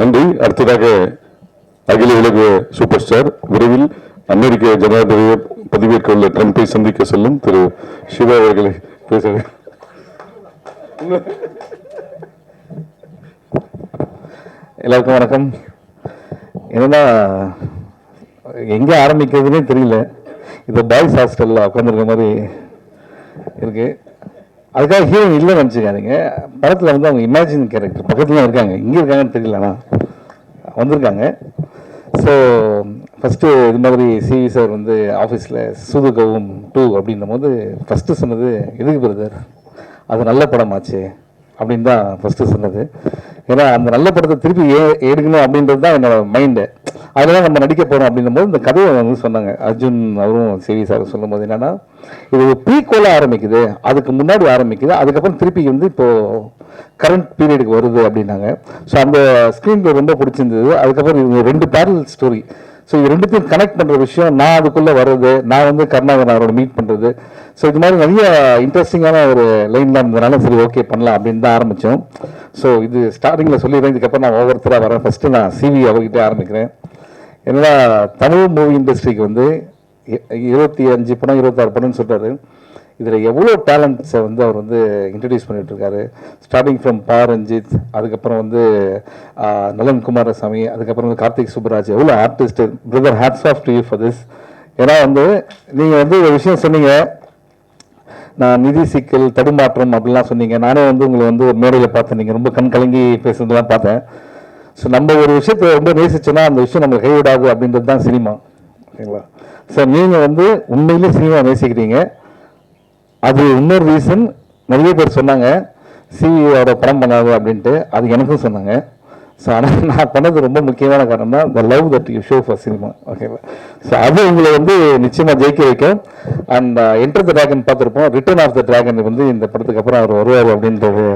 நன்றி. அடுத்ததாக அகில உலக சூப்பர் ஸ்டார் விரைவில் அமெரிக்க ஜனாதிபதியை பதவியேற்க உள்ள ட்ரம்பை சந்திக்க செல்லும் திரு சிவா அவர்களை பேச எல்லாருக்கும் வணக்கம். என்னன்னா எங்கே ஆரம்பிக்கிறதுனே தெரியல. இப்போ பாய்ஸ் ஹாஸ்டலில் உட்காந்துருக்க மாதிரி இருக்கு. அதுக்காக ஹீரோயின் இல்லைன்னு நினச்சிக்காதீங்க. படத்தில் வந்து அவங்க இமேஜின் கேரக்டர் பக்கத்துல இருக்காங்க. இங்கே இருக்காங்கன்னு தெரியல வந்திருக்காங்க. ஸோ ஃபஸ்ட்டு இது மாதிரி சிவி சார் வந்து ஆஃபீஸில் சூதுகவும் டூ அப்படின்னும் போது ஃபஸ்ட்டு சொன்னது எதுக்கு பிரதர் அது நல்ல படமாச்சு. அப்படின்னு தான் ஃபஸ்ட்டு சொன்னது. ஏன்னா அந்த நல்ல படத்தை திருப்பி ஏ எடுக்கணும் அப்படின்றது தான் என்னோட மைண்டு அதில் நம்ம நடிக்க போகிறோம் அப்படின்னும் போது இந்த கதையை வந்து சொன்னாங்க. அர்ஜுன் அவரும் சிவி சார் சொல்லும் போது என்னென்னா இது ப்ரீகோலாக ஆரம்பிக்குது. அதுக்கு முன்னாடி ஆரம்பிக்குது. அதுக்கப்புறம் திருப்பி வந்து இப்போது கரண்ட் பீரியடுக்கு வருது அப்படின்னாங்க. ஸோ அந்த ஸ்க்ரீன் ரொம்ப பிடிச்சிருந்தது. அதுக்கப்புறம் இது ரெண்டு பேரல் ஸ்டோரி ஸோ இது ரெண்டுத்தையும் கனெக்ட் பண்ணுற விஷயம் நான் அதுக்குள்ளே வர்றது நான் வந்து கருணாகரன் அவரோட மீட் பண்ணுறது ஸோ இது மாதிரி நிறைய இன்ட்ரெஸ்டிங்கான ஒரு லைன்லாம் இருந்ததுனால சரி ஓகே பண்ணலாம் அப்படின்னு தான் ஆரம்பித்தோம் ஸோ இது ஸ்டார்டிங்கில் சொல்லிடுறேன் இதுக்கப்புறம் நான் ஒவ்வொருத்தராக வரேன். ஃபஸ்ட்டு நான் சிவி அவர்கிட்ட ஆரம்பிக்கிறேன். என்னன்னா தமிழ் மூவி இண்டஸ்ட்ரிக்கு வந்து இருபத்தி அஞ்சு படம் இருபத்தாறு படம்னு சொல்கிறாரு இதில் எவ்வளோ டேலண்ட்ஸை வந்து அவர் வந்து இன்ட்ரடியூஸ் பண்ணிகிட்ருக்காரு இருக்காரு ஸ்டார்டிங் ஃப்ரம் பா ரஞ்சித் அதுக்கப்புறம் வந்து நலன் குமாரசாமி அதுக்கப்புறம் வந்து கார்த்திக் சுப்பராஜ் எவ்வளோ artist brother hats off to you for this ஏன்னா வந்து நீங்கள் வந்து ஒரு விஷயம் சொன்னீங்க நான் நிதி சிக்கல் தடுமாற்றம் அப்படிலாம் சொன்னீங்க. நானே வந்து உங்களை வந்து ஒரு மேடையில் பார்த்தேன். நீங்கள் ரொம்ப கண் கலங்கி பேசுனதெல்லாம் பார்த்தேன். ஸோ நம்ம ஒரு விஷயத்தை ரொம்ப நேசிச்சோன்னா அந்த விஷயம் நம்ம கைவிடாது அப்படின்றது தான் சினிமா. ஓகேங்களா சார் நீங்கள் வந்து உண்மையிலே சினிமா நேசிக்கிறீங்க. அது இன்னொரு ரீசன் நிறைய பேர் சொன்னாங்க சிஇஓட படம் பண்ணாது அப்படின்ட்டு. அது எனக்கும் சொன்னாங்க. ஸோ ஆனால் நான் பண்ணது ரொம்ப முக்கியமான காரணம் தான் the love that you show for cinema ஓகேவா ஸோ அது உங்களை வந்து நிச்சயமாக ஜெயிக்க வைக்கும். அண்ட் என்டர் த ட்ராகன் பார்த்துருப்போம். ரிட்டர்ன் ஆஃப் த ட்ராகன் வந்து இந்த படத்துக்கு அப்புறம் அவர் வருவார் அப்படின்றது.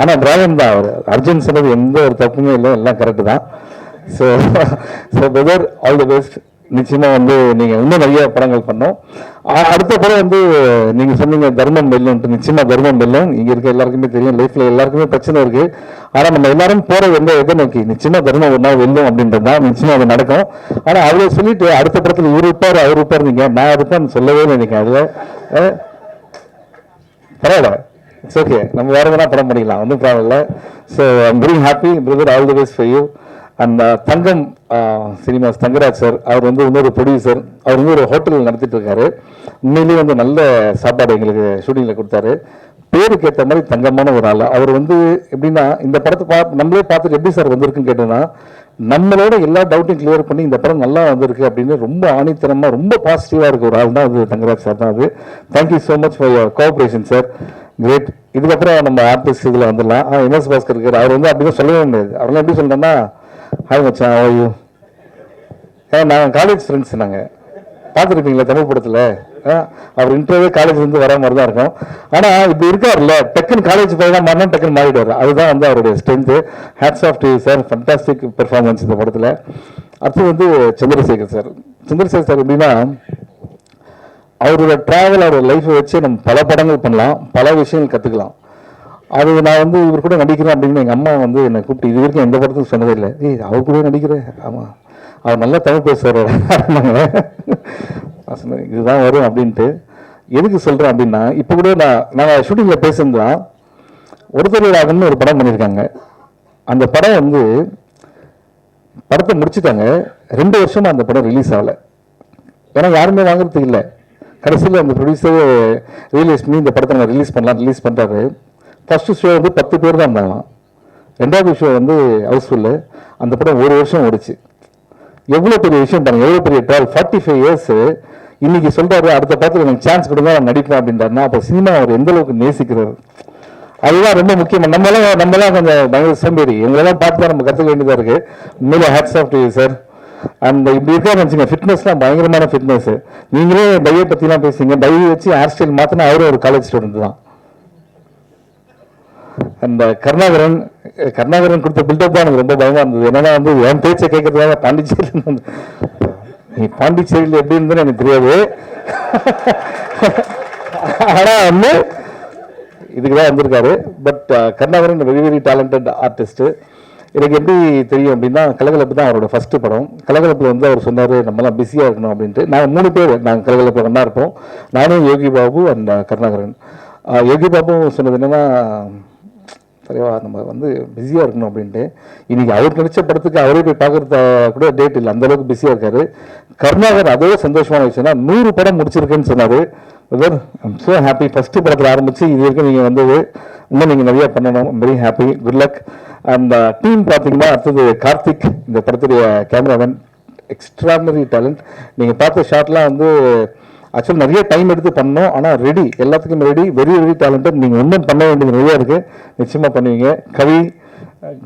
ஆனால் டிராகன் தான் அவர். அர்ஜுன் சொன்னது எந்த ஒரு தப்புமே இல்லை. எல்லாம் கரெக்டு தான். So so brother all the best நிச்சயமா வந்து நீங்க இன்னும் நிறைய படங்கள் பண்ணோம். அடுத்த படம் வந்து நீங்க சொன்னீங்க தர்மம் வெல்லும்ட்டு நிச்சயமா தர்மம் வெல்லும் இங்க இருக்க எல்லாருக்குமே தெரியும் லைஃப்ல எல்லாருக்குமே பிரச்சனை இருக்கு. ஆனா நம்ம எல்லாரும் போற எந்த எதை நோக்கி? நிச்சயமா தர்மம் ஒரு நாள் வெல்லும் அப்படின்றது தான் நிச்சயமா அது நடக்கும். ஆனா அவரை சொல்லிட்டு அடுத்த படத்துல இவர் இருப்பாரு அவர் இருப்பாரு நீங்க நான் இருப்பேன் சொல்லவே இல்லை நீங்க அதுல. பரவாயில்ல. இட்ஸ் ஓகே நம்ம வேற எதனா படம் பண்ணிக்கலாம். ஒன்றும் ப்ராப்ளம் இல்லை. So I'm very happy brother all the best for you அந்த தங்கம் சினிமாஸ் தங்கராஜ் சார் அவர் வந்து இன்னொரு ப்ரொடியூசர் அவர் வந்து ஒரு ஹோட்டல் நடத்திட்டு இருக்காரு. உண்மையிலேயே வந்து நல்ல சாப்பாடு எங்களுக்கு ஷூட்டிங்கில் கொடுத்தாரு. பேருக்கு ஏற்ற மாதிரி தங்கமான ஒரு ஆள். அவர் வந்து எப்படின்னா இந்த படத்தை பா நம்மளே பார்த்துட்டு எப்படி சார் வந்திருக்குன்னு கேட்டோன்னா நம்மளோட எல்லா டவுட்டையும் கிளியர் பண்ணி இந்த படம் நல்லா வந்திருக்கு அப்படின்னு ரொம்ப ஆணித்தனமாக ரொம்ப பாசிட்டிவாக இருக்க ஒரு ஆள் தான் அது தங்கராஜ் சார் தான் அது. Thank you so much for your cooperation sir great இதுக்கப்புறம் நம்ம ஆர்டிஸ்ட் இதில் வந்துடலாம். ஆ எம்எஸ் பாஸ்கர் இருக்கார். அவர் வந்து அப்படிதான் சொல்லவே முடியாது. அவரெல்லாம் எப்படி சொல்கிறேன்னா ஹாய் மச்சான். ஐயோ ஏ நாங்கள் காலேஜ் ஃப்ரெண்ட்ஸ் நாங்கள் பார்த்துருப்பீங்களா தமிழ் படத்தில்? அவர் இன்டர்வியூ காலேஜ்லேருந்து வர மாதிரி தான் இருக்கும். ஆனால் இப்போ இருக்காருல்ல டக்குன்னு காலேஜ் போய் தான் மாறினா டக்குன்னு மாறிடுவார். அதுதான் வந்து அவருடைய strength hats off to sir fantastic performance இந்த படத்தில். அடுத்து வந்து சந்திரசேகர் சார் சந்திரசேகர் சார் எப்படின்னா அவரோட ட்ராவல் அவரோட லைஃப்பை வச்சு நம்ம பல படங்கள் பண்ணலாம். பல விஷயங்கள் கற்றுக்கலாம் அது நான் வந்து இவர் கூட நடிக்கிறேன் அப்படின்னு எங்கள் அம்மா வந்து என்னை கூப்பிட்டு இது வரைக்கும் எந்த படத்துக்கும் சொன்னதே இல்லை. ஏய் அவர் கூட நடிக்கிறேன் ஆமாம் அவர் நல்லா தமிழ் பேசுவார் சொன்னேன் இதுதான் வரும் அப்படின்ட்டு. எதுக்கு சொல்கிறேன் அப்படின்னா இப்போ கூட நான் நான் ஷூட்டிங்கில் பேசுனதுதான் ஒருத்தர் ஒரு படம் பண்ணியிருக்காங்க. அந்த படம் வந்து படத்தை முடிச்சுட்டாங்க. ரெண்டு வருஷமாக அந்த படம் ரிலீஸ் ஆகலை. ஏன்னா யாருமே வாங்குறதுக்கு இல்லை. கடைசியில் அந்த ப்ரொடியூசர் ரியலைஸ் பண்ணி இந்த படத்தை நான் ரிலீஸ் பண்ணலாம் ரிலீஸ் பண்ணுறாரு ஃபஸ்ட்டு ஷோ வந்து பத்து பேர் தான் பண்ணலாம் ரெண்டாவது ஷோ வந்து ஹவுஸ்ஃபுல்லு அந்த படம் ஒரு வருஷம் ஓடிச்சு. எவ்வளோ பெரிய விஷயம் பாருங்க எவ்வளோ பெரிய ட்ராவல் ஃபார்ட்டி ஃபைவ் இயர்ஸு இன்றைக்கி சொல்கிறாரு அடுத்த படத்தில் எனக்கு சான்ஸ் கொடுங்க நான் நடிப்பேன் அப்படின்றாருன்னா அப்போ சினிமா அவர் எந்த அளவுக்கு நேசிக்கிறாரு? அதுதான் ரொம்ப முக்கியம். நம்மளாம் நம்மளாம் கொஞ்சம் பயங்கர சோம்பேறி. எங்களெல்லாம் பார்த்து தான் நம்ம கற்றுக்க வேண்டியதாக இருக்குது உண்மையிலே ஹேட்ஸ் ஆஃப் டு சார் அந்த இப்படி இருக்கா நினச்சிங்க ஃபிட்னஸ்லாம் பயங்கரமான ஃபிட்னஸ் நீங்களே டையை பற்றிலாம் பேசுங்க பையை வச்சு ஹேர் ஸ்டைல் மாற்றினா அவரும் ஒரு காலேஜ் ஸ்டூடெண்ட் தான். அந்த கருணாகரன் கருணாகரன் கொடுத்த பில்டப் தான் எனக்கு ரொம்ப பயமாக இருந்தது. என்னன்னா வந்து என் பேச்சை கேட்கறதுக்காக பாண்டிச்சேரியில் வந்து நீ பாண்டிச்சேரியில் எப்படி இருந்ததுன்னு எனக்கு தெரியாது. ஆனால் வந்து இதுக்கு தான் வந்திருக்காரு. But uh, Karunakaran very very talented artist எனக்கு எப்படி தெரியும் அப்படின்னா கலகலப்பு தான் அவரோட ஃபஸ்ட்டு படம். கலகலப்பில் வந்து அவர் சொன்னார் நம்மலாம் பிஸியாக இருக்கணும் அப்படின்ட்டு. நாங்கள் மூணு பேர் நாங்கள் கலகலப்பில் ஒன்றா இருப்போம். நானும் யோகி பாபு அண்ட் uh, கருணாகரன். யோகி பாபு சொன்னது என்னன்னா சரிவா நம்ம வந்து பிஸியாக இருக்கணும் அப்படின்ட்டு. இன்றைக்கி அவர் நடிச்ச படத்துக்கு அவரே போய் பார்க்குறது கூட டேட் இல்லை. அந்த அளவுக்கு பிஸியாக இருக்காரு. கருணாகர் அதே சந்தோஷமான விஷயம்னா நூறு படம் முடிச்சிருக்குன்னு சொன்னார். Brother I'm so happy first படத்தில் ஆரம்பித்து இது வரைக்கும் நீங்கள் வந்தது. இன்னும் நீங்கள் நிறையா பண்ணணும். வெரி ஹாப்பி குட் லக் அந்த டீம் பார்த்தீங்கன்னா அடுத்தது கார்த்திக் இந்த படத்துடைய கேமராமேன் எக்ஸ்ட்ராடனரி டேலண்ட் நீங்கள் பார்த்த ஷாட்லாம் வந்து ஆக்சுவல் நிறைய டைம் எடுத்து பண்ணோம். ஆனால் ரெடி எல்லாத்துக்கும் ரெடி வெரி வெரி டேலண்டட் நீங்கள் இன்னும் பண்ண வேண்டியது நிறையா இருக்குது நிச்சயமாக பண்ணுவீங்க. Kavi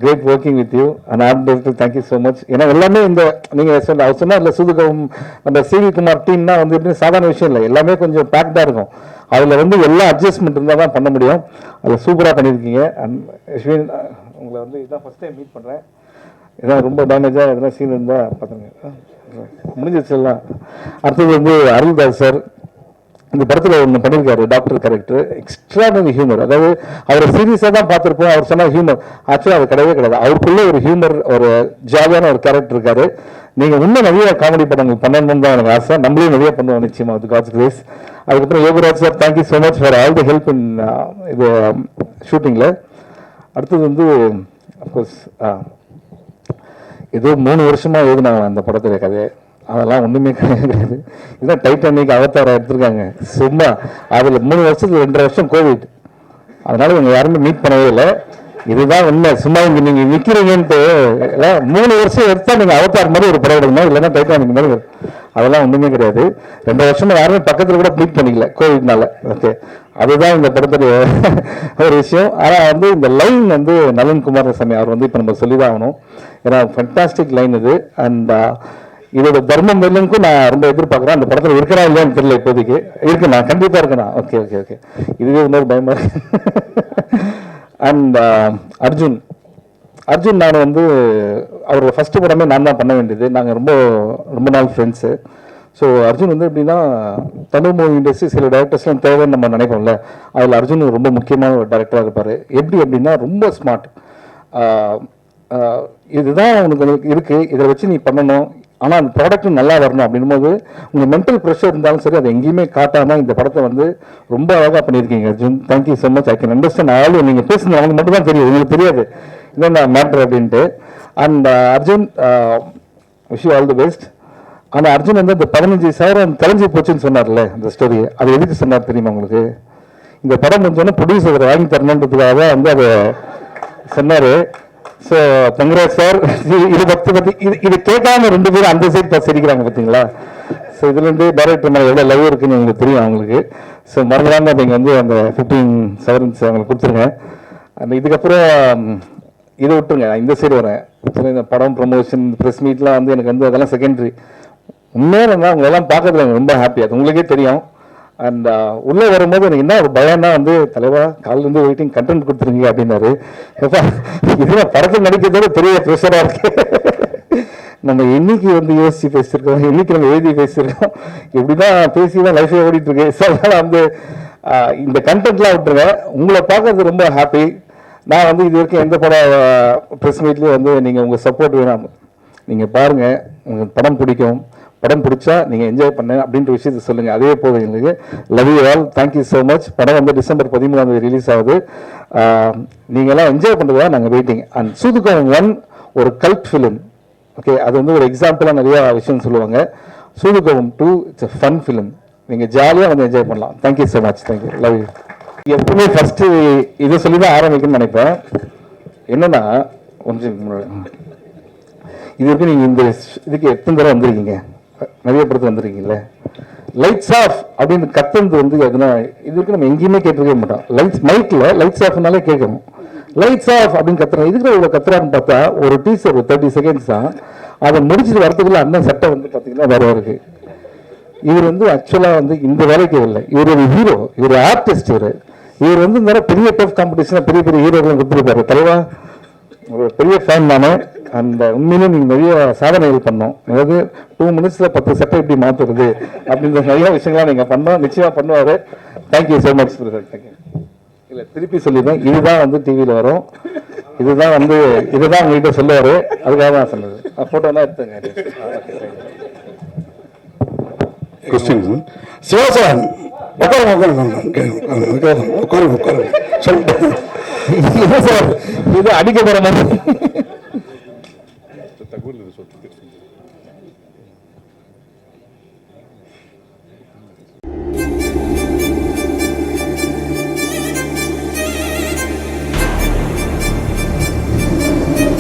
great working with you and art director thank you so much ஏன்னா எல்லாமே இந்த நீங்கள் சொன்ன அவர் இல்லை சுதுகம் நம்ம சிவி குமார் டீம்னா வந்து எப்படி சாதாரண விஷயம் இல்லை. எல்லாமே கொஞ்சம் பேக்டாக இருக்கும். அதில் வந்து எல்லா அட்ஜஸ்ட்மெண்ட் இருந்தால் தான் பண்ண முடியும். அதில் சூப்பராக பண்ணியிருக்கீங்க அண்ட் யஷ்வின் உங்களை வந்து இதுதான் ஃபஸ்ட் டைம் மீட் பண்ணுறேன் ஏதாவது ரொம்ப டேமேஜாக எதனா சீன் இருந்தால் பார்த்துங்க முடிஞ்சிருச்சு எல்லாம் அடுத்தது வந்து அருள்தாஸ் சார். இந்த படத்தில் ஒன்று பண்ணியிருக்காரு டாக்டர் கேரக்டர் எக்ஸ்ட்ராடனரி ஹியூமர் அதாவது அவரை சீரியஸாக தான் பார்த்துருப்போம். அவர் சொன்ன ஹியூமர் ஆக்சுவலாக அது கிடையவே கிடையாது. அவருக்குள்ளே ஒரு ஹியூமர் ஒரு ஜாலியான ஒரு கேரக்டர் இருக்காரு. நீங்கள் இன்னும் நிறைய காமெடி படங்கள் பண்ணணும்னு தான் எனக்கு ஆசை. நம்மளே நிறைய பண்ணுவோம் நிச்சயமாக அது காட்ஸ் கிரேஸ் அதுக்கப்புறம் Yograj sir thank you so much for all the help in இது um, ஷூட்டிங்கில் அடுத்தது வந்து அஃப்கோர்ஸ் ஏதோ மூணு வருஷமாக எழுதினாங்க அந்த படத்துல கதை அதெல்லாம் ஒன்றுமே கிடையாது. இதான் டைட்டானிக் அவதாரம் எடுத்திருக்காங்க. சும்மா அதில் மூணு வருஷத்துக்கு ரெண்டரை வருஷம் கோவிட் அதனால இவங்க யாருமே மீட் பண்ணவே இல்லை. இதுதான் உண்மை. சும்மா இங்கே நீங்கள் நிற்கிறீங்கன்ட்டு மூணு வருஷம் எடுத்தால் நீங்கள் அவத்தார் மாதிரி ஒரு படம் எடுக்கணும் இல்லைன்னா டைட்டானிக் மாதிரி அதெல்லாம் ஒன்றுமே கிடையாது. ரெண்டு வருஷமா யாருமே பக்கத்தில் கூட மீட் பண்ணிக்கல கோவிட்னால ஓகே அதுதான் இந்த படத்துடைய ஒரு விஷயம். ஆனால் வந்து இந்த லைன் வந்து நலன் குமாரசாமி அவர் வந்து இப்போ நம்ம சொல்லிதான் ஆகணும் ஏன்னா ஃபண்டாஸ்டிக் லைன் இது. அண்ட் uh, இதோட தர்மம் வெல்லுக்கும் நான் ரொம்ப எதிர்பார்க்குறேன். அந்த படத்தில் இருக்கிறா இல்லையான்னு தெரியல இப்போதைக்கு. இருக்கு நான் கண்டிப்பாக இருக்கேன். ஓகே ஓகே ஓகே இதுவே இன்னொரு பயமா இருக்கு. And uh, Arjun. அர்ஜுன் நான் வந்து அவரோட ஃபஸ்ட்டு படமே நான் தான் பண்ண வேண்டியது. நாங்கள் ரொம்ப ரொம்ப நாள் ஃப்ரெண்ட்ஸு ஸோ அர்ஜுன் வந்து எப்படின்னா தமிழ் மூவி இண்டஸ்ட்ரி சில டேரக்டர்ஸ்லாம் தேவைன்னு நம்ம நினைப்போம்ல. அதில் அர்ஜுன் ரொம்ப முக்கியமான ஒரு டேரக்டராக இருப்பார். எப்படி அப்படின்னா ரொம்ப ஸ்மார்ட் இதுதான் உனக்கு இருக்குது இதை வச்சு நீ பண்ணணும். ஆனால் அந்த ப்ராடக்ட்டும் நல்லா வரணும் அப்படின்னும் போது உங்கள் மென்டல் ப்ரெஷர் இருந்தாலும் சரி அதை எங்கேயுமே காட்டாமல் இந்த படத்தை வந்து ரொம்ப அழகாக பண்ணியிருக்கீங்க Arjun. Thank you so much I can understand all நீங்கள் பேசுனது அவங்களுக்கு மட்டும் தான் தெரியும் உங்களுக்கு தெரியாது. இதான் மேட்ரு அப்படின்ட்டு. And Arjun wish all the best ஆனால் அர்ஜுன் வந்து இந்த பதினஞ்சு சவரம் தொலைஞ்சு போச்சுன்னு சொன்னார்ல அந்த ஸ்டோரி அது எதுக்கு சொன்னார் தெரியுமா உங்களுக்கு? இந்த படம் முடிஞ்சோன்னா ப்ரொடியூசர் வாங்கி தரணுன்றதுக்காக தான் வந்து அதை சொன்னார். ஸோ பங்கராஜ் சார் இது பற்றி பற்றி இது இது கேட்காம ரெண்டு பேரும் அந்த சைட் பார்த்து சிரிக்கிறாங்க பார்த்தீங்களா? ஸோ இதுலேருந்து டேரக்டர் மேலே எவ்வளோ லவ் இருக்குன்னு எங்களுக்கு தெரியும் அவங்களுக்கு. ஸோ மறந்துடாமல் நீங்கள் வந்து அந்த ஃபிஃப்டீன் சவரன்ஸ் அவங்களுக்கு கொடுத்துருங்க. அந்த இதுக்கப்புறம் இதை விட்டுருங்க நான் இந்த சைடு வரேன். இந்த படம் ப்ரொமோஷன் ப்ரெஸ் மீட்லாம் வந்து எனக்கு வந்து அதெல்லாம் செகண்டரி உண்மையாக இருந்தால் உங்களை எல்லாம் பார்க்கறதுல எனக்கு ரொம்ப ஹாப்பியாக அது உங்களுக்கே தெரியும். அண்ட் uh, உள்ளே வரும்போது எனக்கு என்ன ஒரு பயம்னா வந்து தலைவா காலிலேருந்து வெயிட்டிங் கண்டென்ட் கொடுத்துருங்க அப்படின்னாரு. எப்பா இதெல்லாம் படத்தில் நடிக்கிறதோட பெரிய ப்ரெஷராக இருக்கு. நம்ம என்னைக்கு வந்து யோசிச்சு பேசியிருக்கோம் என்னைக்கு நம்ம எழுதி பேசியிருக்கோம் இப்படிதான் பேசி தான் லைஃபே ஓடிட்டுருக்கு ஸோ அதனால் வந்து uh, இந்த கண்டென்ட்லாம் விட்டுருங்க. உங்களை பார்க்கறது ரொம்ப ஹாப்பி நான் வந்து இது வரைக்கும் எந்த படம் ப்ரெஸ் மீட்லேயும் வந்து நீங்கள் உங்கள் சப்போர்ட் வேணாம். நீங்கள் பாருங்கள் உங்களுக்கு படம் பிடிக்கும். படம் பிடிச்சா நீங்கள் என்ஜாய் பண்ண அப்படின்ற விஷயத்தை சொல்லுங்கள் அதே போதும் எங்களுக்கு love you all thank you so much படம் வந்து டிசம்பர் பதிமூணாம் தேதி ரிலீஸ் ஆகுது. நீங்களாம் என்ஜாய் பண்ணுறதா நாங்கள் வெயிட்டிங் அண்ட் சூதுகம் ஒன் ஒரு கல்ட் ஃபிலிம் ஓகே அது வந்து ஒரு எக்ஸாம்பிளாக நிறையா விஷயம் சொல்லுவாங்க. சூதுகம் டூ இட்ஸ் ஃபன் ஃபிலிம் நீங்கள் ஜாலியாக வந்து என்ஜாய் பண்ணலாம். Thank you so much thank you love you எப்பவுமே ஃபஸ்ட்டு இதை சொல்லி தான் ஆரம்பிக்கணும்னு நினைப்பேன். என்னன்னா கொஞ்சம் இது வரைக்கும் நீங்கள் இந்த இதுக்கு எத்தனை தடவை வந்திருக்கீங்க? நிறைய படத்தில் வந்திருக்கீங்கல்ல? லைட்ஸ் ஆஃப் அப்படின்னு கத்துறது வந்து எதுனா இது வரைக்கும் நம்ம எங்கேயுமே கேட்டிருக்கவே மாட்டோம். லைட்ஸ் மைக்கில் லைட்ஸ் ஆஃப்னாலே கேட்கணும். லைட்ஸ் ஆஃப் அப்படின்னு கத்துறோம் இதுக்கு இவ்வளோ கத்துறான்னு பார்த்தா ஒரு டீசர் ஒரு தேர்ட்டி செகண்ட்ஸ் தான். அதை முடிச்சுட்டு வரதுக்குள்ள அண்ணன் சட்டை வந்து பார்த்தீங்கன்னா வேற இருக்கு. இவர் வந்து ஆக்சுவலாக வந்து இந்த வேலைக்கு இல்லை இவர் ஒரு ஹீரோ இவர் ஆர்டிஸ்ட் இவர். இவர் வந்து இந்த மாதிரி பெரிய டஃப் காம்படிஷனாக பெரிய பெரிய ஹீரோக்களும் கொடுத்துருப்பாரு. தலைவா ஒரு பெரிய ஃபேன் நானு. அந்த உண்மையிலும் நீங்கள் நிறைய சாதனைகள் பண்ணோம். அதாவது டூ மினிட்ஸில் பத்து சட்டை எப்படி மாற்றுறது அப்படின்ற நிறைய விஷயங்கள்லாம் நீங்கள் பண்ணோம். நிச்சயமாக பண்ணுவார். தேங்க்யூ ஸோ மச் தேங்க்யூ இல்லை திருப்பி சொல்லிடுறேன். இதுதான் வந்து டிவியில் வரும். இதுதான் வந்து இதுதான் உங்ககிட்ட சொல்லுவார். அதுக்காக தான் சொன்னது. ஃபோட்டோலாம் எடுத்துங்க. கொஸ்டின் சிவசான் உட்காருங்க உட்காருங்க உட்காருங்க உட்காருங்க உட்காருங்க சொல்லிட்டு இது அடிக்க போற மாதிரி.